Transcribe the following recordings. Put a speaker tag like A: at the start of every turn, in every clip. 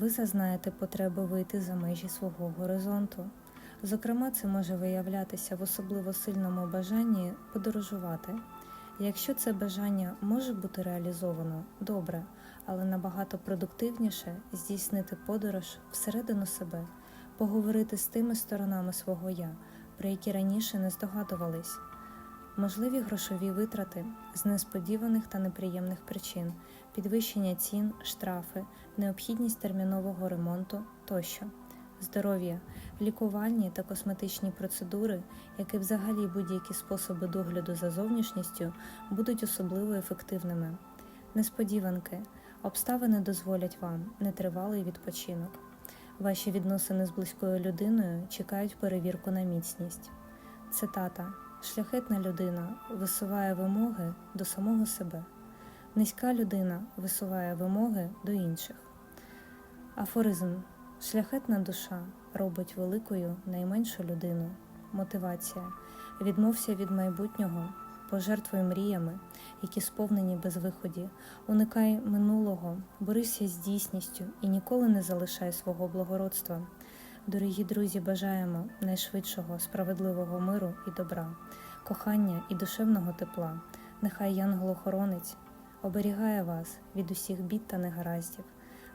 A: ви зазнаєте потреби вийти за межі свого горизонту. Зокрема, це може виявлятися в особливо сильному бажанні подорожувати. Якщо це бажання може бути реалізовано, добре, але набагато продуктивніше здійснити подорож всередину себе, поговорити з тими сторонами свого я, про які раніше не здогадувались. Можливі грошові витрати з несподіваних та неприємних причин, підвищення цін, штрафи, необхідність термінового ремонту тощо, здоров'я, лікувальні та косметичні процедури, як і взагалі будь-які способи догляду за зовнішністю, будуть особливо ефективними. Несподіванки, обставини дозволять вам нетривалий відпочинок. Ваші відносини з близькою людиною чекають перевірку на міцність. Цитата Шляхетна людина висуває вимоги до самого себе. Низька людина висуває вимоги до інших. Афоризм Шляхетна душа робить великою найменшу людину. Мотивація Відмовся від майбутнього, пожертвуй мріями, які сповнені безвиході, уникай минулого, борися з дійсністю і ніколи не залишай свого благородства. Дорогі друзі, бажаємо найшвидшого справедливого миру і добра, кохання і душевного тепла. Нехай янгол-охоронець оберігає вас від усіх бід та негараздів,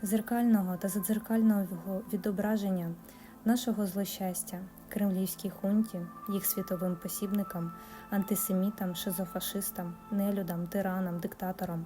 A: зеркального та задзеркального відображення нашого злощастя, кремлівській хунті, їх світовим посібникам, антисемітам, шизофашистам, нелюдам, тиранам, диктаторам,